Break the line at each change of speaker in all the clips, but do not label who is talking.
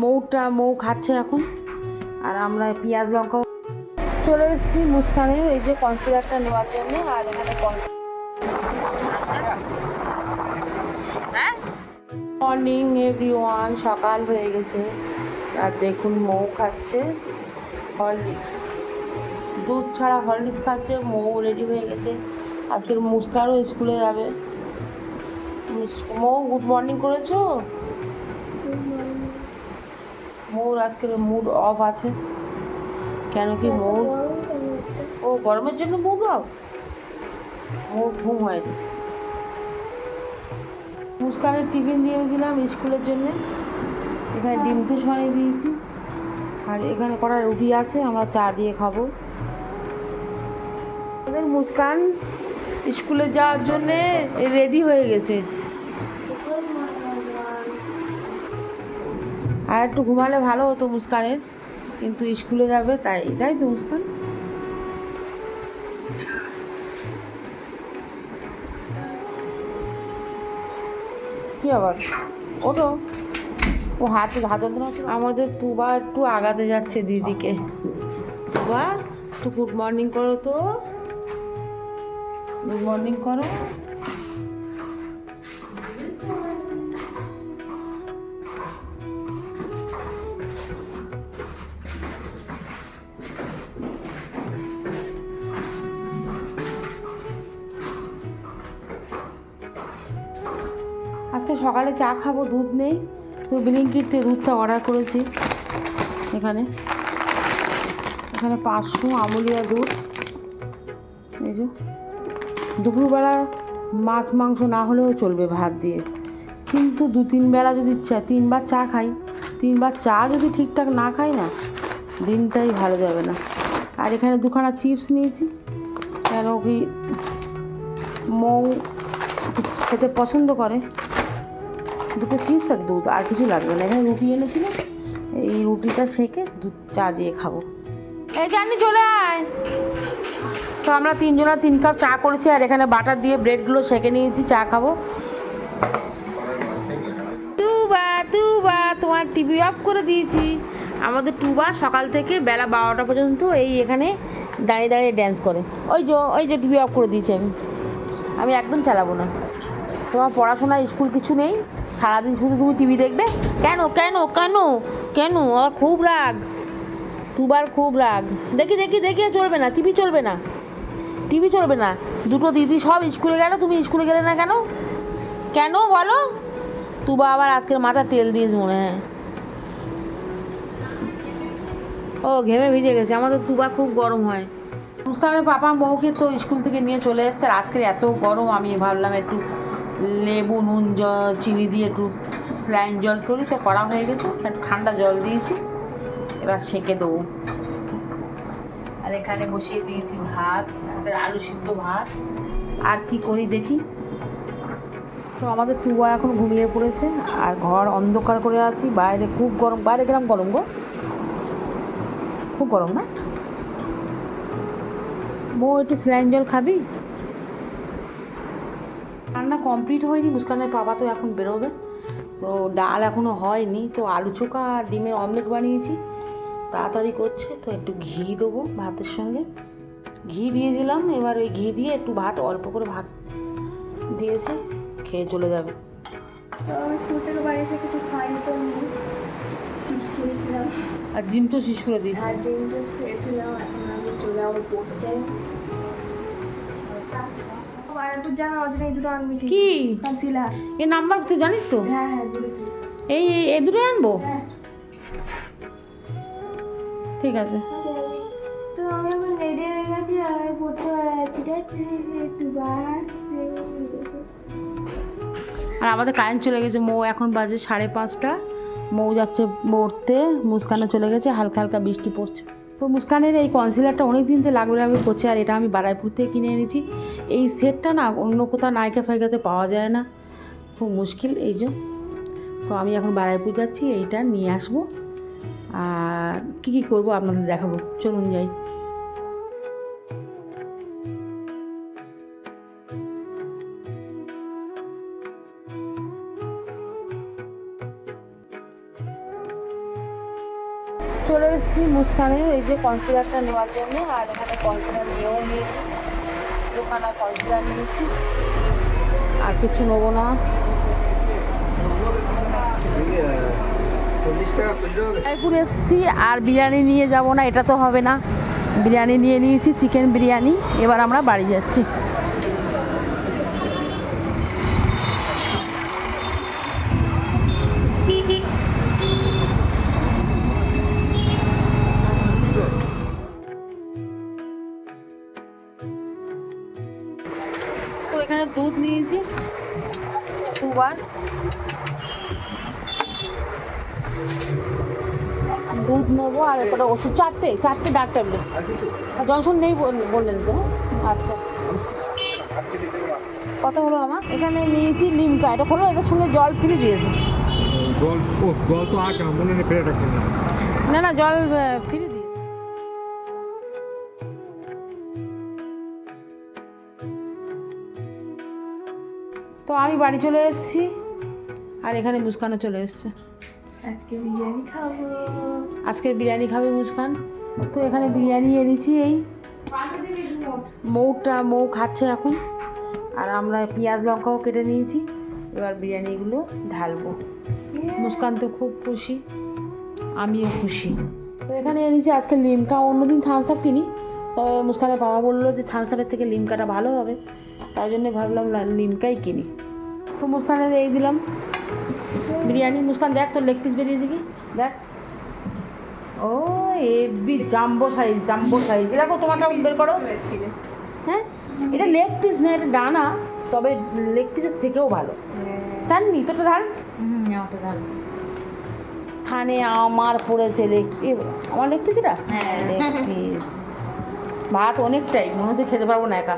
মৌটা মৌ খাচ্ছে এখন। আর আমরা পেঁয়াজ লঙ্কা চলে এসেছি মুস্কানের এই যে কনসিলারটা নেওয়ার জন্য, আর এখানে মর্নিং এভরিওয়ান সকাল হয়ে গেছে। আর দেখুন, মৌ খাচ্ছে। হরলিক্স দুধ ছাড়া হরলিক্স খাচ্ছে, মৌ রেডি হয়ে গেছে। আজকের মুস্কারও স্কুলে যাবে। মৌ গুড মর্নিং করেছ? মৌর আজকের মুড অফ আছে। কেন কি মৌর ও, গরমের জন্য মুড অফ মৌর ঘুম হয়নি। মুস্কানের টিফিন দিয়ে দিলাম স্কুলের জন্য। এখানে ডিম টুস বানিয়ে দিয়েছি। আর এখানে করা রুটি আছে, আমরা চা দিয়ে খাব। আমাদের মুস্কান স্কুলে যাওয়ার জন্যে রেডি হয়ে গেছে। আর একটু ঘুমালে ভালো হতো মুস্কানের কিন্তু স্কুলে যাবে তাই তাই তো মুস্কান? কি আবার ওটো ও হাতে হাত যন্ত্রণা হচ্ছে? আমাদের তুবা একটু আগাতে যাচ্ছে দিদিকে। তুবা একটু গুড মর্নিং করো তো। গুড মর্নিং করো। সকালে চা খাব, দুধ নেই। তো ব্লিঙ্কিট থেকে দুধটা অর্ডার করেছি। এখানে। এখানে পাঁচশো আমুলিয়া দুধ। এই যে। দুপুরবেলা মাছ, মাংস না হলেও চলবে ভাত দিয়ে। কিন্তু দু তিন বেলা যদি চা, তিনবার চা খাই, তিনবার চা যদি ঠিকঠাক না খাই না, দিনটাই ভালো যাবে না। আর এখানে দুখানা চিপস নিয়েছি। কেন কি মৌ খেতে পছন্দ করে। দুটো চিপস আর দুধ, আর কিছু লাগবে না। এখানে রুটি এনেছিলাম, এই রুটিটা সেকে দুধ, চা দিয়ে খাব। এই জানি, চলে আয়। তো আমরা তিনজনা তিন কাপ চা করেছি, আর এখানে বাটার দিয়ে ব্রেডগুলো সেকে নিয়েছি, চা খাব। টুবা টুবা, তোমার টিভি অফ করে দিয়েছি। আমাদের টুবা সকাল থেকে বেলা বারোটা পর্যন্ত এই এখানে দাঁড়িয়ে দাঁড়িয়ে ড্যান্স করে। ওই যে ওই যে টিভি অফ করে দিয়েছি আমি। আমি একদম চালাবো না। তোমার পড়াশোনা, স্কুল কিছু নেই? সারাদিন শুধু তুমি টিভি দেখবে? কেন কেন কেন কেন? আমার খুব রাগ। দুবার খুব রাগ। দেখি দেখি দেখি চলবে না। টিভি চলবে না। টিভি চলবে না। দুটো দিদি সব স্কুলে গেল, তুমি স্কুলে গেলে না কেন? কেন বলো? তুবা আবার আজকের মাথা তেল দিয়েছ মনে হয়। ও, ঘেমে ভিজে গেছে। আমাদের তুবা খুব গরম হয়। মুস্কানের পাপা বউকে তো স্কুল থেকে নিয়ে চলে এসছে, আর আজকে এত গরম, আমি ভাবলাম একটু লেবু নুন জল চিনি দিয়ে একটু স্লাইন জল করি তো করা হয়ে গেছে। একটু ঠান্ডা জল দিয়েছি। এবার সেঁকে দেবো। আর এখানে বসিয়ে দিয়েছি ভাত আলু সিদ্ধ ভাত। আর কি করি দেখি? তো আমাদের তুয়া এখন ঘুমিয়ে পড়েছে আর ঘর অন্ধকার করে আছি। বাইরে খুব গরম। বাইরে গেলাম গরম গো। খুব গরম না? বউ একটু স্যালাইন জল খাবি? কমপ্লিট হয়নি মুস্কানের বাবা তো এখন বেরোবে। তো ডাল এখনও হয়নি তো আলু চোখা আর ডিমের অমলেট বানিয়েছি। তাড়াতাড়ি করছে তো একটু ঘি দেবো ভাতের সঙ্গে। ঘি দিয়ে দিলাম এবার ওই ঘি দিয়ে একটু ভাত অল্প করে ভাত দিয়েছে খেয়ে চলে যাবে।
তো বাড়ি এসে কিছু খাইনি তো
আর ডিম তো শেষ করে দিয়েছে।
আর ডিম টোস্ট খেয়েছিলাম এখন আমি চলে যাব পড়তে। আর একটু জানা এই দুটো আনবি
কি?
কনসিলার
এ নাম্বার তুই জানিস তো?
হ্যাঁ হ্যাঁ
এই এই- দুটোই আনব?
হ্যাঁ।
ঠিক আছে।
তো আমি এখন রেডি হয়ে গেছি আর পড়তে যাচ্ছি।
আর আমাদের কারেন্ট চলে গেছে মৌ এখন বাজে সাড়ে পাঁচটা। মৌ যাচ্ছে পড়তে মুস্কানে চলে গেছে হালকা হালকা বৃষ্টি পড়ছে। তো মুস্কানের এই কনসিলারটা অনেক দিন থেকে লাগবে লাগবে করছে, আর এটা আমি বারাইপুর থেকে কিনে এনেছি। এই সেটটা না অন্য কোথাও নায়িকা ফাইকাতে পাওয়া যায় না। খুব মুশকিল এই জন্য তো আমি এখন বারাইপুর যাচ্ছি, এইটা নিয়ে আসব। আর কী কী করব আপনাদের দেখাবো? চলুন যাই। চলে এসেছি মুস্কানে এই যে কনসিলারটা নেওয়ার জন্য, আর এখানে কনসিলার নিয়েও নিয়েছি। দোকানে কনসিলার নিয়েছি। আর কিছু নেব না। এসেছি, আর বিরিয়ানি নিয়ে যাব না, এটা তো হবে না। বিরিয়ানি নিয়ে নিয়েছি, চিকেন বিরিয়ানি। এবার আমরা বাড়ি যাচ্ছি। নিয়েছি। দুবার। দুধ নেব আর এরপরে ওষুধ। চারটে চারটে ডাক ট্যাবলেট।
আর
জনসন নেই বললেন তো। আচ্ছা। কত হলো আমার। এখানে নিয়েছি লিমকা। এটা হলো এটার সঙ্গে জল ফ্রি দিয়েছে।
জল তো মনে না
না জল ফ্রি তো আমি বাড়ি চলে এসেছি আর এখানে মুস্কানও চলে এসছে।
আজকে বিরিয়ানি খাব।
আজকের বিরিয়ানি খাবে মুস্কান। তো এখানে বিরিয়ানি এনেছি এই। মৌটা মৌ খাচ্ছে এখন। আর আমরা পেঁয়াজ লঙ্কাও কেটে নিয়েছি। এবার বিরিয়ানিগুলো ঢালবো। মুস্কান তো খুব খুশি আমিও খুশি। তো এখানে এনেছি আজকে লিমকা অন্যদিন থামস আপ কিনি। তবে মুস্কানের বাবা বলল যে থামস আপের থেকে লিমকাটা ভালো হবে। তাই জন্য ভাবলাম লিমকাই কিনি। তো মুস্কানের এই দিলাম। বিরিয়ানি। মুস্কান দেখ তোর লেগ পিস বেরিয়েছে কি? দেখ। ও এবি জাম্বো সাইজ জাম্বো সাইজ দেখো তোমারটা বের করো। হ্যাঁ? এটা লেগ পিস না এটা ডানা। তবে লেগ পিসের থেকেও ভালো। চাননি? তোটা ঢাল। হুম আমারটা ঢাল। খানে আমার পড়েছে লেগ আমার লেগ পিস এটা? হ্যাঁ। লেগ পিস ভাত অনেকটাই মনে হচ্ছে খেতে পারব না একা।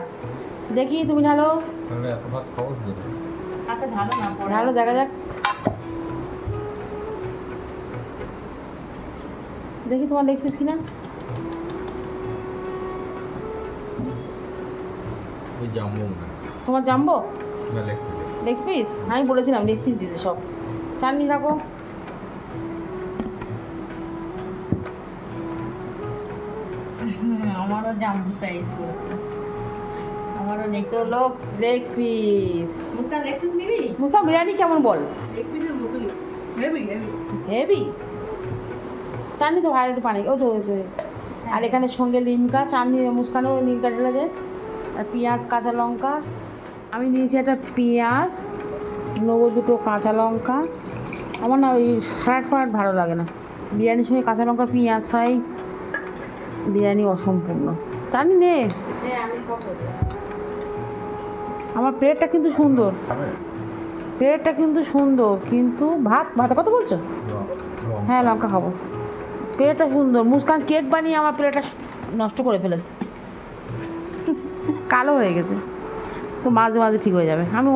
দেখি তুমি ঢালো? আচ্ছা ঢালো না ঢালো দেখা যাক। দেখি তোমার লেগ পিস কিনা।
না
তোমার জাম্বো?
লেগ পিস
আমি বলেছিলাম লেগ পিস দিতে সব। চাটনি থাকো।
জাম্বু সাইজ করেছে আমারও লেগ
তো লোক leg piece
Muskan leg piece নিবি?
মুস্তাম বিরিয়ানি কেমন বল?
লেগ পিসের মতনই। হেভি হেভি
হেভি চাটনি তো ভালো একটু পানি। ও তো ওই আর এখানে সঙ্গে লিমকা চাটনি মুস্কানও লিমকা ঢেলে দে। আর পেঁয়াজ কাঁচা লঙ্কা। আমি নিয়েছি একটা পেঁয়াজ নেব দুটো কাঁচা লঙ্কা। আমার না ওই স্যালাড ফালাড ভালো লাগে না। বিরিয়ানির সঙ্গে কাঁচা লঙ্কা পেঁয়াজ ছাই বিরিয়ানি অসম্পূর্ণ। জানি নে আমার প্লেটটা কিন্তু সুন্দর। প্লেটটা কিন্তু সুন্দর কিন্তু ভাত ভাত কথা বলছো? হ্যাঁ লঙ্কা খাব। প্লেটটা সুন্দর। মুসকান কেক বানিয়ে আমার প্লেটটা নষ্ট করে ফেলেছে। কালো হয়ে গেছে। তো মাঝে মাঝে ঠিক হয়ে যাবে। আমি